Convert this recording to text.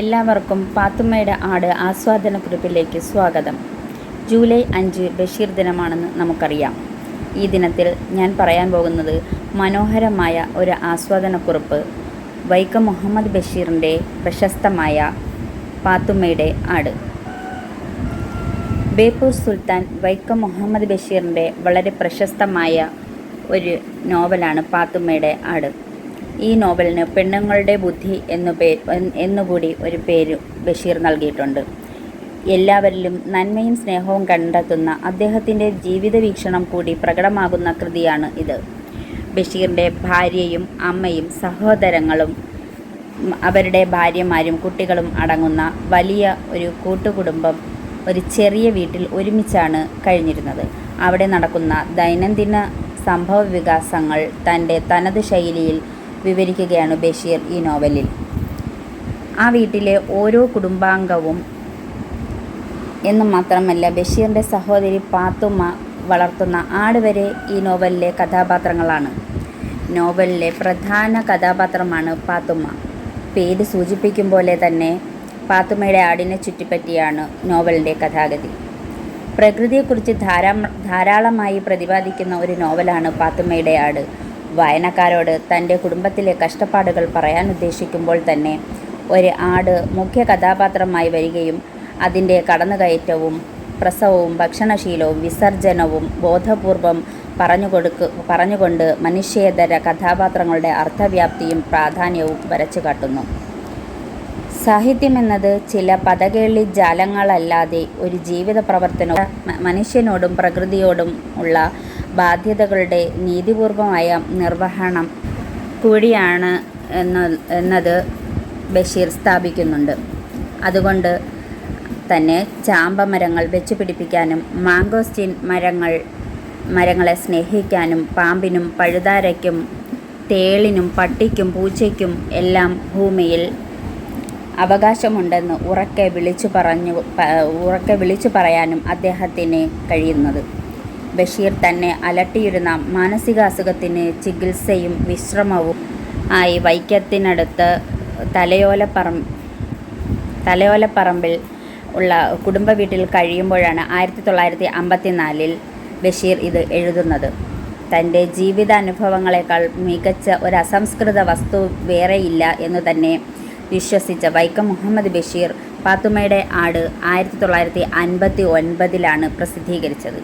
എല്ലാവർക്കും പാത്തുമ്മയുടെ ആട് ആസ്വാദന കുറിപ്പിലേക്ക് സ്വാഗതം. ജൂലൈ അഞ്ച് ബഷീർ ദിനമാണെന്ന് നമുക്കറിയാം. ഈ ദിനത്തിൽ ഞാൻ പറയാൻ പോകുന്നത് മനോഹരമായ ഒരു ആസ്വാദന കുറിപ്പ് വൈക്കം മുഹമ്മദ് ബഷീറിന്റെ പ്രശസ്തമായ പാത്തുമ്മയുടെ ആട്. ബേപ്പൂർ സുൽത്താൻ വൈക്കം മുഹമ്മദ് ബഷീറിന്റെ വളരെ പ്രശസ്തമായ ഒരു നോവലാണ് പാത്തുമ്മയുടെ ആട്. ഈ നോവലിന് പെണ്ണുങ്ങളുടെ ബുദ്ധി എന്നു പേ എന്നുകൂടി ഒരു പേര് ബഷീർ നൽകിയിട്ടുണ്ട്. എല്ലാവരിലും നന്മയും സ്നേഹവും കണ്ടെത്തുന്ന അദ്ദേഹത്തിന്റെ ജീവിത വീക്ഷണം കൂടി പ്രകടമാകുന്ന കൃതിയാണ് ഇത്. ബഷീറിന്റെ ഭാര്യയും അമ്മയും സഹോദരങ്ങളും അവരുടെ ഭാര്യമാരും കുട്ടികളും അടങ്ങുന്ന വലിയ ഒരു കൂട്ടുകുടുംബം ഒരു ചെറിയ വീട്ടിൽ ഒരുമിച്ചാണ് കഴിഞ്ഞിരുന്നത്. അവിടെ നടക്കുന്ന ദൈനംദിന സംഭവ വികാസങ്ങൾ തന്റെ തനത് ശൈലിയിൽ വിവരിക്കുകയാണ് ബഷീർ ഈ നോവലിൽ. ആ വീട്ടിലെ ഓരോ കുടുംബാംഗവും എന്ന് മാത്രമല്ല ബഷീറിന്റെ സഹോദരി പാത്തുമ്മ വളർത്തുന്ന ആട് വരെ ഈ നോവലിലെ കഥാപാത്രങ്ങളാണ്. നോവലിലെ പ്രധാന കഥാപാത്രമാണ് പാത്തുമ്മ. പേര് സൂചിപ്പിക്കും പോലെ തന്നെ പാത്തുമ്മയുടെ ആടിനെ ചുറ്റിപ്പറ്റിയാണ് നോവലിന്റെ കഥാഗതി. പ്രകൃതിയെക്കുറിച്ച് ധാരാ ധാരാളമായി പ്രതിപാദിക്കുന്ന ഒരു നോവലാണ് പാത്തുമ്മയുടെ ആട്. വായനക്കാരോട് തന്റെ കുടുംബത്തിലെ കഷ്ടപ്പാടുകൾ പറയാൻ ഉദ്ദേശിക്കുമ്പോൾ തന്നെ ഒരു ആട് മുഖ്യ കഥാപാത്രമായി വരികയും അതിന്റെ കടന്നുകയറ്റവും പ്രസവവും ഭക്ഷണശീലവും വിസർജനവും ബോധപൂർവം പറഞ്ഞു കൊടുക്ക് പറഞ്ഞുകൊണ്ട് മനുഷ്യേതര കഥാപാത്രങ്ങളുടെ അർത്ഥവ്യാപ്തിയും പ്രാധാന്യവും വരച്ചു കാട്ടുന്നു സാഹിത്യമെന്നത് ചില പദകേളി ജാലങ്ങളല്ലാതെ ഒരു ജീവിത പ്രവർത്തനവും മനുഷ്യനോടും പ്രകൃതിയോടും ഉള്ള ബാധ്യതകളുടെ നീതിപൂർവമായ നിർവഹണം കൂടിയാണ് എന്ന എന്നത് ബഷീർ സ്ഥാപിക്കുന്നുണ്ട്. അതുകൊണ്ട് തന്നെ ചാമ്പ മരങ്ങൾ വെച്ച് പിടിപ്പിക്കാനും മാങ്കോസ്റ്റിൻ മരങ്ങൾ മരങ്ങളെ സ്നേഹിക്കാനും പാമ്പിനും പഴുതാരയ്ക്കും തേളിനും പട്ടിക്കും പൂച്ചയ്ക്കും എല്ലാം ഭൂമിയിൽ അവകാശമുണ്ടെന്ന് ഉറക്കെ വിളിച്ചു പറഞ്ഞു ഉറക്കെ വിളിച്ചു പറയാനും അദ്ദേഹത്തിന് കഴിയുന്നത്. ബഷീർ തന്നെ അലട്ടിയിരുന്ന മാനസികാസുഖത്തിന് ചികിത്സയും വിശ്രമവും ആയി വൈക്കത്തിനടുത്ത് തലയോലപ്പറം തലയോലപ്പറമ്പിൽ ഉള്ള കുടുംബ വീട്ടിൽ കഴിയുമ്പോഴാണ് ആയിരത്തി തൊള്ളായിരത്തി അമ്പത്തിനാലിൽ ബഷീർ ഇത് എഴുതുന്നത്. തന്റെ ജീവിതാനുഭവങ്ങളെക്കാൾ മികച്ച ഒരു അസംസ്കൃത വസ്തു വേറെയില്ല എന്ന് തന്നെ വിശ്വസിച്ച വൈക്കം മുഹമ്മദ് ബഷീർ പാത്തുമ്മയുടെ ആട് ആയിരത്തി തൊള്ളായിരത്തി അൻപത്തി ഒൻപതിലാണ് പ്രസിദ്ധീകരിച്ചത്.